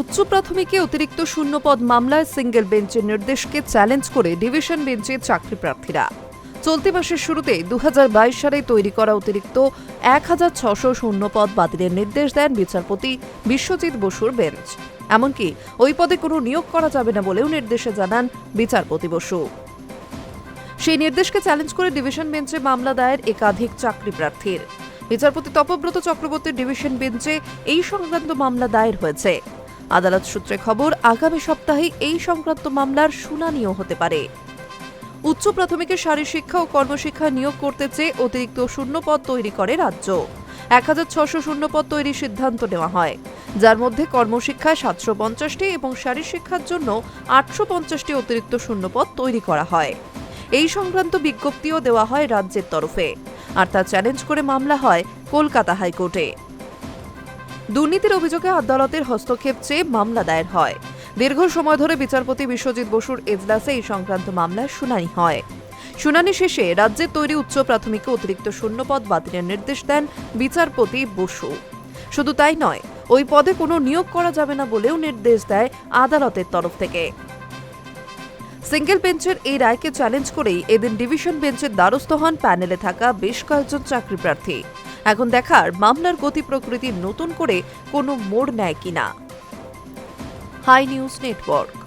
উচ্চ প্রাথমিকে অতিরিক্ত শূন্যপদ মামলায় সিঙ্গেল বেঞ্চের নির্দেশকে চ্যালেঞ্জ করে ডিভিশন বেঞ্চের চাকরি প্রার্থীরা চলতি মাসের শুরুতে দু সালে তৈরি করা অতিরিক্ত এক হাজার ছশো শূন্যপদ বাতিলের নির্দেশ দেন বিচারপতি বিশ্বজিৎ বসুর বেঞ্চ। এমনকি ওই পদে কোনো নিয়োগ করা যাবে না বলেও নির্দেশে জানান বিচারপতি বসু। সেই নির্দেশকে চ্যালেঞ্জ করে ডিভিশন বেঞ্চে মামলা দায়ের একাধিক চাকরি প্রার্থীর বিচারপতি তপব্রত চক্রবর্তীর ডিভিশন বেঞ্চে এই সংক্রান্ত মামলা দায়ের হয়েছে। আদালত সূত্রে খবর, আগামী সপ্তাহে এই সংক্রান্ত মামলার শুনানিও হতে পারে। উচ্চ প্রাথমিকের শারীর শিক্ষা ও কর্মশিক্ষা নিয়োগ করতে চেয়ে অতিরিক্ত শূন্যপদ তৈরি করে রাজ্য। এক হাজার ছশো শূন্যপদ তৈরির সিদ্ধান্ত নেওয়া হয়। যার মধ্যে কর্মশিক্ষায় সাতশো পঞ্চাশটি এবং শারীর শিক্ষার জন্য আটশো পঞ্চাশটি অতিরিক্ত শূন্যপদ তৈরি করা হয়। এই সংক্রান্ত বিজ্ঞপ্তিও দেওয়া হয় রাজ্যের তরফে। আর তা চ্যালেঞ্জ করে মামলা হয় কলকাতা হাইকোর্টে। দুর্নীতির অভিযোগে আদালতের হস্তক্ষেপ চেয়ে মামলা দায়ের হয়। দীর্ঘ সময় ধরে বিচারপতি বিশ্বজিৎ বসুর এজলাসে এই সংক্রান্ত মামলার শুনানি হয়। শুনানি শেষে রাজ্যের তৈরি উচ্চ প্রাথমিকে অতিরিক্ত শূন্যপদ বাতিলের নির্দেশ দেন বিচারপতি বসু। শুধু তাই নয়, ওই পদে কোনো নিয়োগ করা যাবে না বলেও নির্দেশ দেয় আদালতের তরফ থেকে। সিঙ্গেল বেঞ্চের এই রায়কে চ্যালেঞ্জ করেই এদিন ডিভিশন বেঞ্চের দ্বারস্থ হন প্যানেলে থাকা বেশ কয়েকজন চাকরি প্রার্থী। এখন দেখার মামলার গতি প্রকৃতি নতুন করে কোনো মোড় নেয় কিনা। Hi News Network.